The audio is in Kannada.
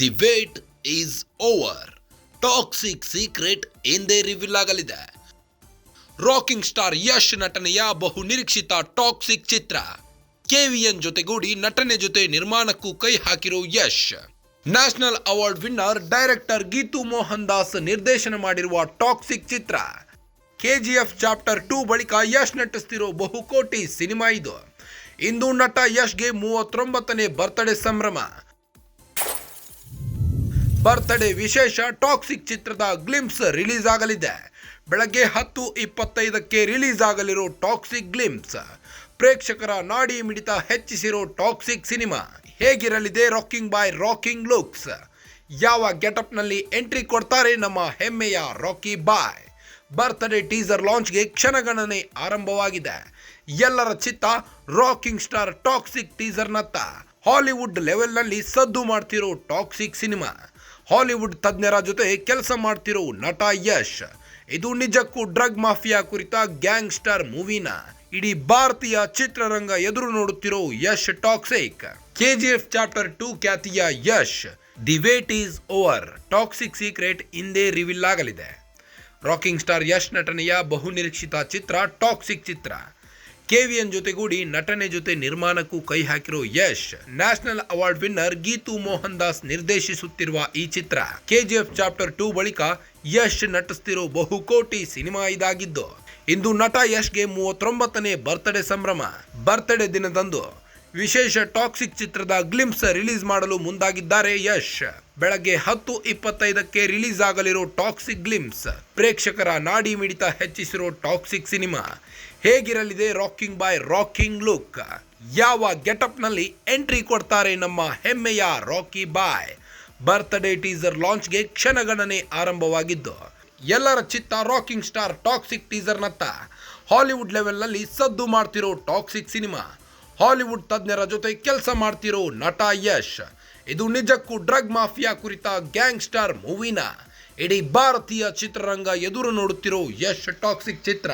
The wait is over. Toxic secret ಎಂದೇ ರಿವೀಲ್ ಆಗಲಿದೆ ರಾಕಿಂಗ್ ಸ್ಟಾರ್ ಯಶ್ ನಟನೆಯ ಬಹು ನಿರೀಕ್ಷಿತ ಟಾಕ್ಸಿಕ್ ಚಿತ್ರ. ಕೆವಿಎನ್ ಜೊತೆಗೂಡಿ ನಟನೆ ಜೊತೆ ನಿರ್ಮಾಣಕ್ಕೂ ಕೈ ಹಾಕಿರೋ Yash. National award winner director Geetu Mohan Das ನಿರ್ದೇಶನ ಮಾಡಿರುವ ಟಾಕ್ಸಿಕ್ ಚಿತ್ರ. ಕೆಜಿಎಫ್ ಚಾಪ್ಟರ್ ಟೂ ಬಳಿಕ ಯಶ್ ನಟಿಸ್ತಿರೋ ಬಹುಕೋಟಿ ಸಿನಿಮಾ ಇದು. ಇಂದು ನಟ ಯಶ್ಗೆ ಮೂವತ್ತೊಂಬತ್ತನೇ ಬರ್ತ್ಡೇ ಸಂಭ್ರಮ. ಬರ್ತ್ಡೇ ವಿಶೇಷ ಟಾಕ್ಸಿಕ್ ಚಿತ್ರದ ಗ್ಲಿಮ್ಸ್ ರಿಲೀಸ್ ಆಗಲಿದೆ. ಬೆಳಗ್ಗೆ ಹತ್ತು ಇಪ್ಪತ್ತೈದಕ್ಕೆ ರಿಲೀಸ್ ಆಗಲಿರೋ ಟಾಕ್ಸಿಕ್ ಗ್ಲಿಮ್ಸ್. ಪ್ರೇಕ್ಷಕರ ನಾಡಿ ಮಿಡಿತ ಹೆಚ್ಚಿಸಿರೋ ಟಾಕ್ಸಿಕ್ ಸಿನಿಮಾ. ಹೇಗಿರಲಿದೆ ರಾಕಿಂಗ್ ಬಾಯ್ ರಾಕಿಂಗ್ ಲುಕ್ಸ್? ಯಾವ ಗೆಟಪ್ನಲ್ಲಿ ಎಂಟ್ರಿ ಕೊಡ್ತಾರೆ ನಮ್ಮ ಹೆಮ್ಮೆಯ ರಾಕಿ ಬಾಯ್? ಬರ್ತ್ಡೇ ಟೀಸರ್ ಲಾಂಚ್ಗೆ ಕ್ಷಣಗಣನೆ ಆರಂಭವಾಗಿದೆ. ಎಲ್ಲರ ಚಿತ್ತ ರಾಕಿಂಗ್ ಸ್ಟಾರ್ ಟಾಕ್ಸಿಕ್ ಟೀಸರ್ನತ್ತ. ಹಾಲಿವುಡ್ ಲೆವೆಲ್ನಲ್ಲಿ ಸದ್ದು ಮಾಡ್ತಿರೋ ಟಾಕ್ಸಿಕ್ ಸಿನಿಮಾ. ಹಾಲಿವುಡ್ ತಜ್ಞರ ಜೊತೆ ಕೆಲಸ ಮಾಡ್ತಿರೋ ನಟ ಯಶ್. ಇದು ನಿಜಕ್ಕೂ ಡ್ರಗ್ ಮಾಫಿಯಾ ಕುರಿತ ಗ್ಯಾಂಗ್ಸ್ಟರ್ ಮೂವಿನ ಇಡೀ ಭಾರತೀಯ ಚಿತ್ರರಂಗ ಎದುರು ನೋಡುತ್ತಿರೋ Yash Toxic. KGF chapter two ಖ್ಯಾತಿಯ Yash, the wait is over, Toxic secret ಇಂದೇ ರಿವೀಲ್ ಆಗಲಿದೆ ರಾಕಿಂಗ್ ಸ್ಟಾರ್ ಯಶ್ ನಟನೆಯ ಬಹುನಿರೀಕ್ಷಿತ ಚಿತ್ರ ಟಾಕ್ಸಿಕ್ ಚಿತ್ರ. ಕೆವಿಎನ್ ಜೊತೆಗೂಡಿ ನಟನೆ ಜೊತೆ ನಿರ್ಮಾಣಕ್ಕೂ ಕೈ ಹಾಕಿರೋ Yash, national award winner Geetu Mohan Das ನಿರ್ದೇಶಿಸುತ್ತಿರುವ ಈ ಚಿತ್ರ. ಕೆಜಿಎಫ್ ಚಾಪ್ಟರ್ ಟೂ ಬಳಿಕ ಯಶ್ ನಟಿಸ್ತಿರೋ ಬಹುಕೋಟಿ ಸಿನಿಮಾ ಇದಾಗಿದ್ದು, ಇಂದು ನಟ ಯಶ್ಗೆ ಮೂವತ್ತೊಂಬತ್ತನೇ ಬರ್ತ್ಡೇ ಸಂಭ್ರಮ. ಬರ್ತ್ಡೇ ದಿನದಂದು ವಿಶೇಷ ಟಾಕ್ಸಿಕ್ ಚಿತ್ರದ ಗ್ಲಿಮ್ಸ್ ರಿಲೀಸ್ ಮಾಡಲು ಮುಂದಾಗಿದ್ದಾರೆ ಯಶ್. ಬೆಳಗ್ಗೆ ಹತ್ತು ಇಪ್ಪತ್ತೈದಕ್ಕೆ ರಿಲೀಸ್ ಆಗಲಿರೋ ಟಾಕ್ಸಿಕ್ ಗ್ಲಿಮ್ಸ್. ಪ್ರೇಕ್ಷಕರ ನಾಡಿ ಮಿಡಿತ ಹೆಚ್ಚಿಸಿರೋ ಟಾಕ್ಸಿಕ್ ಸಿನಿಮಾ. ಹೇಗಿರಲಿದೆ ರಾಕಿಂಗ್ ಬಾಯ್ ರಾಕಿಂಗ್ ಲುಕ್? ಯಾವ ಗೆಟಪ್ನಲ್ಲಿ ಎಂಟ್ರಿ ಕೊಡ್ತಾರೆ ನಮ್ಮ ಹೆಮ್ಮೆಯ ರಾಕಿ ಬಾಯ್? ಬರ್ತ್ಡೇ ಟೀಸರ್ ಲಾಂಚ್ಗೆ ಕ್ಷಣಗಣನೆ ಆರಂಭವಾಗಿದ್ದು, ಎಲ್ಲರ ಚಿತ್ತ ರಾಕಿಂಗ್ ಸ್ಟಾರ್ ಟಾಕ್ಸಿಕ್ ಟೀಸರ್ನತ್ತ. ಹಾಲಿವುಡ್ ಲೆವೆಲ್ನಲ್ಲಿ ಸದ್ದು ಮಾಡ್ತಿರೋ ಟಾಕ್ಸಿಕ್ ಸಿನಿಮಾ. ಹಾಲಿವುಡ್ ತಜ್ಞರ ಜೊತೆ ಕೆಲಸ ಮಾಡ್ತಿರೋ ನಟ ಯಶ್. ಇದು ನಿಜಕ್ಕೂ ಡ್ರಗ್ ಮಾಫಿಯಾ ಕುರಿತ ಗ್ಯಾಂಗ್ಸ್ಟರ್ ಮೂವಿನ ಇಡೀ ಭಾರತೀಯ ಚಿತ್ರರಂಗ ಎದುರು ನೋಡುತ್ತಿರೋ ಯಶ್ ಟಾಕ್ಸಿಕ್ ಚಿತ್ರ.